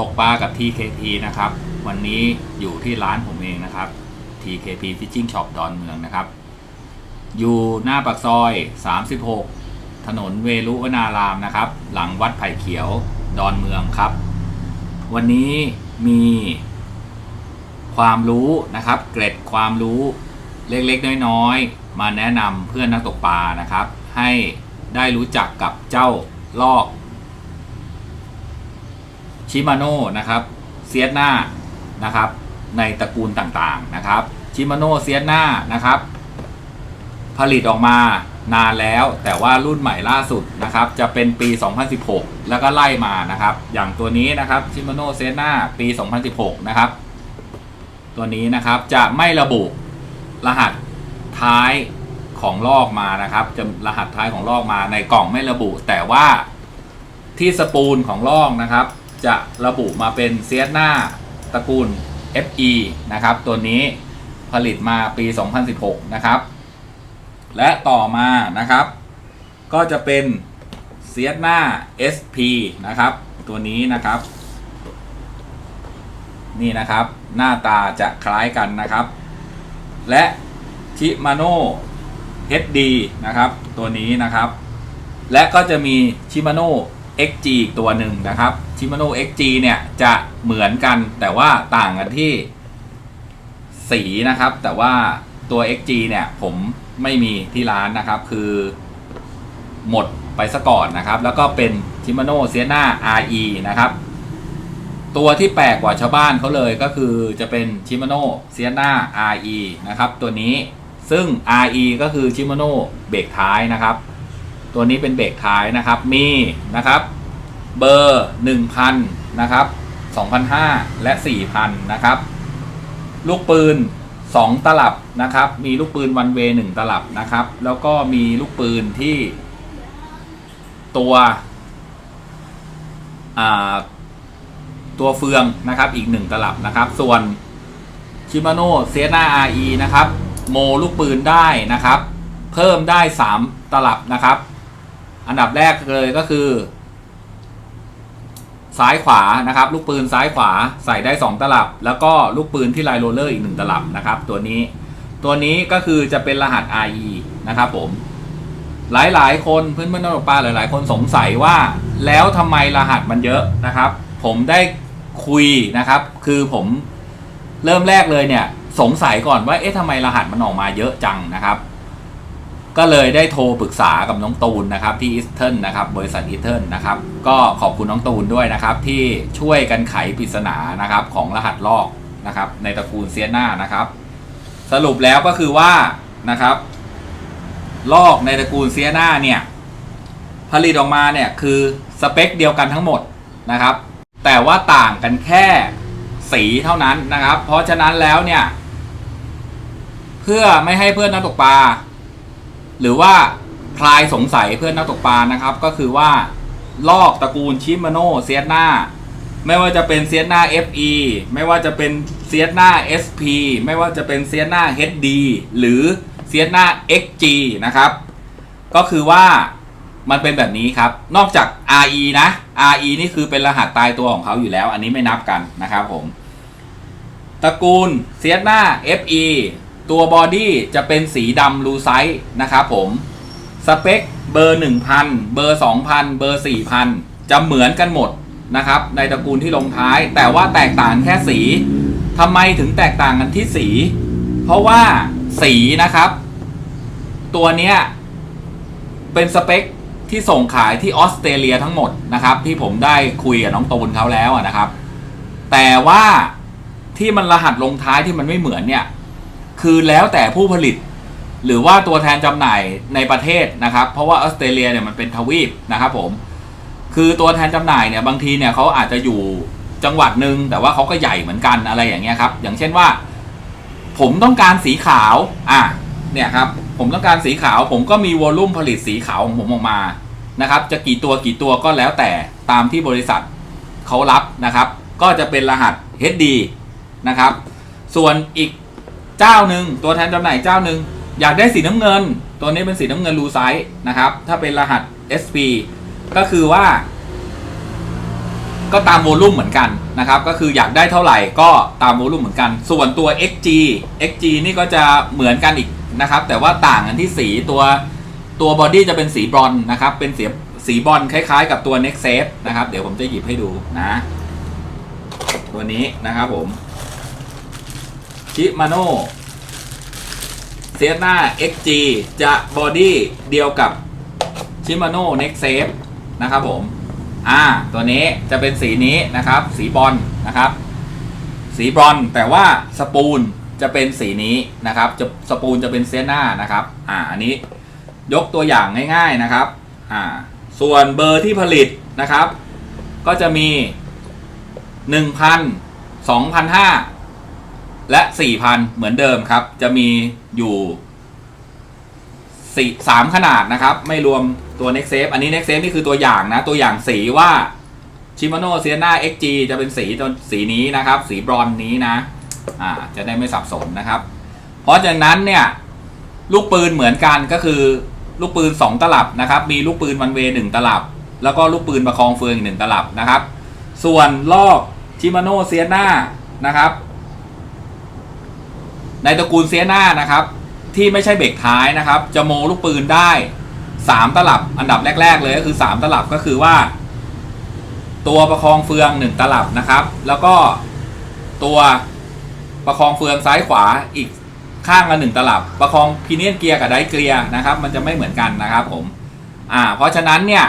ตกปลากับ TKP นะครับ วันนี้อยู่ที่ร้านผมเองนะครับ TKP Fishing Shop ดอนเมืองนะครับ อยู่หน้าปากซอย 36 ถนนเวรุวนารามนะครับ หลังวัดไผ่เขียวดอนเมืองครับ วันนี้มีความรู้นะครับ เกร็ดความรู้เล็กๆ น้อยๆ มาแนะนำเพื่อนนักตกปลานะครับ ให้ได้รู้จักกับเจ้าลอก ชิมาโน่นะครับเซียนานะครับในตระกูลต่างๆนะครับชิมาโน่เซียนานะครับผลิตออกมานานแล้วแต่ว่ารุ่นใหม่ล่าสุดนะครับจะเป็นปี 2016 แล้วก็ไล่มานะครับ อย่างตัวนี้นะครับชิมาโน่เซียนาปี 2016 นะครับ ตัวนี้นะครับจะไม่ระบุรหัสท้ายของลอกมานะครับ จะรหัสท้ายของลอกมาในกล่องไม่ระบุ แต่ว่าที่สปูลของลอกนะครับ จะระบุมาเป็นเซียนาตระกูล FE นะครับ ตัวนี้ผลิตมาปี 2016 นะครับ และต่อมานะครับ ก็จะเป็นเซียนา SP นะครับ ตัวนี้นะครับ นี่นะครับ หน้าตาจะคล้ายกันนะครับ และชิมาโน่ HD นะครับ ตัวนี้นะครับ และก็จะมีชิมาโน่ XG อีกตัวหนึ่งนะครับชิมาโน่ XG เนี่ยจะเหมือนกันแต่ว่าต่างกันที่สีนะครับ แต่ว่าตัว XG เนี่ยผมไม่มีที่ร้านนะครับ คือหมดไปซะก่อนนะครับ แล้วก็เป็นชิมาโน่เซียนา RE นะครับ ตัวที่แปลกกว่าชาวบ้านเขาเลยก็คือจะเป็นชิมาโน่เซียนา RE นะครับ ตัวนี้ซึ่ง RE ก็คือชิมาโน่เบรกท้ายนะครับ ตัวนี้เป็นเบรกท้ายนะครับ มีนะครับเบอร์ 1,000 นะครับ 2,500 และ 4,000 นะครับ ลูกปืน 2 ตลับนะครับ มีลูกปืนวันเวหนึ่งตลับนะครับ แล้วก็มีลูกปืนที่ตัวตัวเฟืองนะครับอีก 1 ตลับนะครับ ส่วนชิมาโน่เซนา RE นะครับ โมลูกปืนได้นะครับ เพิ่มได้ 3 ตลับนะครับ อันดับแรกเลยก็คือ ซ้ายขวานะครับ ลูกปืนซ้ายขวาใส่ได้ 2 ตลับ แล้วก็ลูกปืนที่ไลน์โรลเลอร์อีก 1 ตลับนะครับ ตัวนี้ตัวนี้ก็คือจะเป็นรหัส RE นะครับผม หลายๆ คนเพื่อนเพื่อนนักตกปลาหลาย ๆ คนสงสัยว่าแล้วทำไมรหัสมันเยอะนะครับ ผมได้คุยนะครับ คือผมเริ่มแรกเลยเนี่ย สงสัยก่อนว่าเอ๊ะทำไมรหัสมันออกมาเยอะจังนะครับ ก็เลยได้โทรปรึกษากับน้องตูนนะครับที่อีสเทิร์นนะครับบริษัทอีสเทิร์นนะครับก็ขอบคุณน้องตูนด้วยนะครับ ที่ช่วยกันไขปริศนานะครับของรหัสลอกนะครับ ในตระกูลเซียนานะครับ สรุปแล้วก็คือว่านะครับ ลอกในตระกูลเซียนาเนี่ยผลิตออกมาเนี่ยคือสเปคเดียวกันทั้งหมดนะครับ แต่ว่าต่างกันแค่สีเท่านั้นนะครับ เพราะฉะนั้นแล้วเนี่ย เพื่อไม่ให้เพื่อนนักตกปลา หรือว่าคลายสงสัยเพื่อนนักตกปลานะครับ ก็คือว่าลอกตระกูลชิมาโน่เซียนาไม่ว่าจะเป็นเซียนา FE ไม่ว่าจะเป็นเซียนา SP ไม่ว่าจะเป็นเซียนา HD หรือเซียนา XG นะครับ ก็คือว่ามันเป็นแบบนี้ครับ นอกจาก RE นะ RE นี่คือเป็นรหัสตายตัวของเขาอยู่แล้ว อันนี้ไม่นับกันนะครับผม ตระกูลเซียนา FE ตัวบอดี้จะเป็นสีดำลูไซส์นะครับผม สเปคเบอร์ 1000 เบอร์ 2000 เบอร์ 4000 จะเหมือนกันหมดนะครับในตระกูลที่ลงท้าย แต่ว่าแตกต่างแค่สีทำไมถึงแตกต่างกันที่สี เพราะว่าสีนะครับ ตัวเนี้ยเป็นสเปคที่ส่งขายที่ออสเตรเลียทั้งหมดนะครับ ที่ผมได้คุยกับน้องตูนเขาแล้วนะครับ แต่ว่าที่มันรหัสลงท้ายที่มันไม่เหมือนเนี่ย คือแล้วแต่ผู้ผลิต หรือว่าตัวแทนจำหน่ายในประเทศนะครับ เพราะว่าออสเตรเลียเนี่ยมันเป็นทวีปนะครับผมคือตัวแทนจำหน่ายเนี่ยบางทีเนี่ยเขาอาจจะอยู่จังหวัดหนึ่งแต่ว่าเขาก็ใหญ่เหมือนกันอะไรอย่างเงี้ยครับอย่างเช่นว่า ผมต้องการสีขาวอะเนี่ยครับผมต้องการสีขาวผมก็มีวอลลุ่มผลิตสีขาวของผมออกมานะครับจะกี่ตัวกี่ตัวก็แล้วแต่ตามที่บริษัทเขารับนะครับ ก็จะเป็นรหัส HD นะครับ ส่วนอีก เจ้าหนึ่งตัวแทนจำหน่ายเจ้าหนึ่งอยากได้สีน้ำเงิน ตัวนี้เป็นสีน้ำเงินลูไซส์นะครับ ถ้าเป็นรหัส SP ก็คือว่า ก็ตามโวลูมเหมือนกันนะครับ ก็คืออยากได้เท่าไหร่ก็ตามโวลูมเหมือนกัน ส่วนตัว XG XG นี่ก็จะเหมือนกันอีกนะครับ แต่ว่าต่างกันที่สีตัวตัวบอดี้จะเป็นสีบรอนนะครับ เป็นสีสีบอลคล้ายๆ กับตัว Next Safe นะครับ เดี๋ยวผมจะหยิบให้ดูนะ ตัวนี้นะครับผม ชิมาโนเซียนา XG จะบอดี้เดียวกับชิมาโน Next Safe นะครับผม อ่า ตัวนี้จะเป็นสีนี้นะครับ สีบอลนะครับ สีบอนซ์แต่ว่าสปูลจะเป็นสีนี้นะครับ จะสปูลจะเป็นเซียนานะครับ อ่า อันนี้ยกตัวอย่างง่ายๆนะครับ อ่า ส่วนเบอร์ที่ผลิตนะครับ ก็จะมี 1,000 2,500 และ 4,000 เหมือนเดิมครับ จะมีอยู่สี่สามขนาดนะครับ ไม่รวมตัว Next Safe อันนี้ Next Safe นี่คือตัวอย่างนะ ตัวอย่างสีว่า Shimano Sienna XG จะเป็นสีตัวสีนี้นะครับ สีบรอนนี้นะ อ่า จะได้ไม่สับสนนะครับ เพราะฉะนั้นเนี่ย ลูกปืนเหมือนกันก็คือลูกปืน 2 ตลับนะครับ มีลูกปืนวันเวหนึ่งตลับ แล้วก็ลูกปืนประคองเฟืองอีกหนึ่งตลับนะครับ ส่วนลอกชิมาโนเซียนานะครับ ในตระกูลเซียนานะครับ ที่ไม่ใช่เบรกท้ายนะครับ จะโมลูกปืนได้ 3 ตลับอันดับแรก ๆ เลยก็คือ 3 ตลับก็คือว่า ตัวประคองเฟือง 1 ตลับนะครับ แล้วก็ตัวประคองเฟืองซ้ายขวาอีกข้างละหนึ่งตลับ ประคองพีเนียนเกียร์กับไดเกียร์นะครับ มันจะไม่เหมือนกันนะครับผมอ่าเพราะฉะนั้นเนี่ย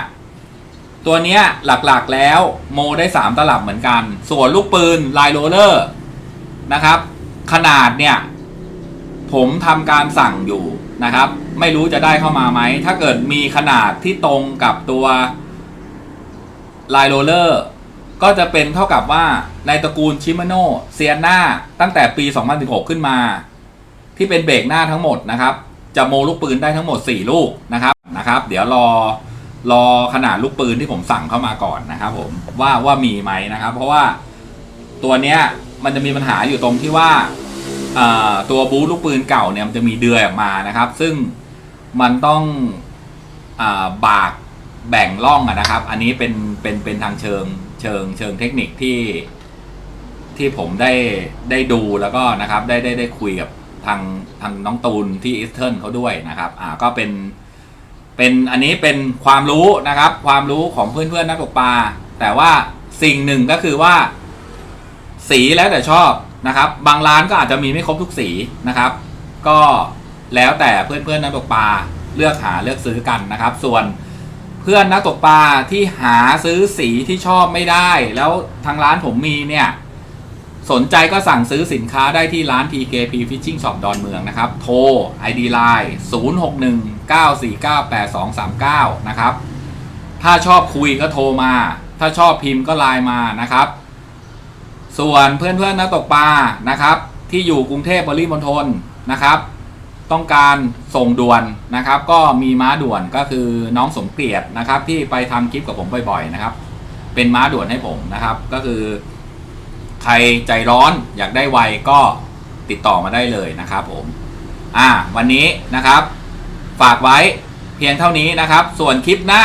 ตัวเนี้ยหลักๆแล้วโมได้ 3 ตลับเหมือนกัน ส่วนลูกปืนไลโรเลอร์นะครับ ขนาดเนี่ย ผมทำการสั่งอยู่นะครับ ไม่รู้จะได้เข้ามาไหม ถ้าเกิดมีขนาดที่ตรงกับตัวไลโรเลอร์ก็จะเป็นเท่ากับว่าในตระกูลชิมาโนเซียนาตั้งแต่ปี 2016 ขึ้นมา ที่เป็นเบรกหน้าทั้งหมดนะครับ จะโมลูกปืนได้ทั้งหมด 4 ลูกนะครับนะครับ เดี๋ยวรอรอขนาดลูกปืนที่ผมสั่งเข้ามาก่อนนะครับผมว่าว่ามีไหมนะครับ เพราะว่าตัวเนี้ยมันจะมีปัญหาอยู่ตรงที่ว่า ตัวบูทลูกปืนเก่าเนี่ยมันจะมีเดือยออกมานะครับ ซึ่งมันต้องอบากแบ่งร่องนะครับ อันนี้เป็นเป็นเป็นทางเชิงเชิงเชิงเทคนิคที่ที่ผมได้ได้ดูแล้วก็นะครับได้ได้ได้คุยกับทางทางน้องตูนที่อีสเทิร์นเขาด้วยนะครับอ่าก็เป็นเป็นอันนี้เป็นความรู้นะครับ ความรู้ของเพื่อนเพื่อนๆนักตกปลาแต่ว่าสิ่งหนึ่งก็คือว่า สีแล้วแต่ชอบ นะครับ บางร้านก็อาจจะมีไม่ครบทุกสีนะครับ ก็แล้วแต่เพื่อนๆนักตกปลาเลือกหาเลือกซื้อกันนะครับ ส่วนเพื่อนนักตกปลาที่หาซื้อสีที่ชอบไม่ได้ แล้วทางร้านผมมีเนี่ย สนใจก็สั่งซื้อสินค้าได้ที่ร้าน TKP Fishing Shop ดอนเมืองนะครับ โทร ID Line 0619498239 นะครับ ถ้าชอบคุยก็โทรมา ถ้าชอบพิมพ์ก็ไลน์มานะครับ ส่วนเพื่อนๆนักตกปลานะครับ ที่อยู่กรุงเทพบริมณฑลนะครับ ต้องการส่งด่วนนะครับ ก็มีม้าด่วนก็คือน้องสมเกียรตินะครับ ที่ไปทำคลิปกับผมบ่อยๆนะครับ เป็นม้าด่วนให้ผมนะครับ ก็คือใครใจร้อนอยากได้ไวก็ติดต่อมาได้เลยนะครับผมอ่าวันนี้นะครับ ฝากไว้เพียงเท่านี้นะครับ ส่วนคลิปหน้า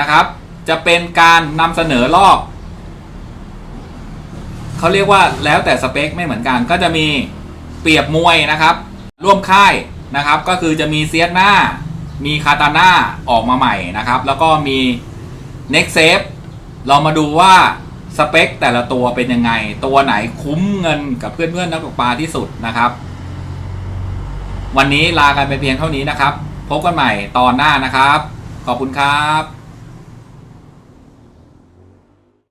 นะครับ จะเป็นการนำเสนอลอก เขาเรียกว่าแล้วแต่สเปคไม่เหมือนกัน ก็จะมีเปรียบมวยนะครับ ร่วมค่ายนะครับ ก็คือจะมีเซียสหน้า มีคาตาน่าออกมาใหม่นะครับ แล้วก็มี Next Safe เรามาดูว่าสเปคแต่ละตัวเป็นยังไง ตัวไหนคุ้มเงินกับเพื่อนๆนักตกปลาที่สุดนะครับ วันนี้ลากันไปเพียงเท่านี้นะครับ พบกันใหม่ตอนหน้านะครับ ขอบคุณครับ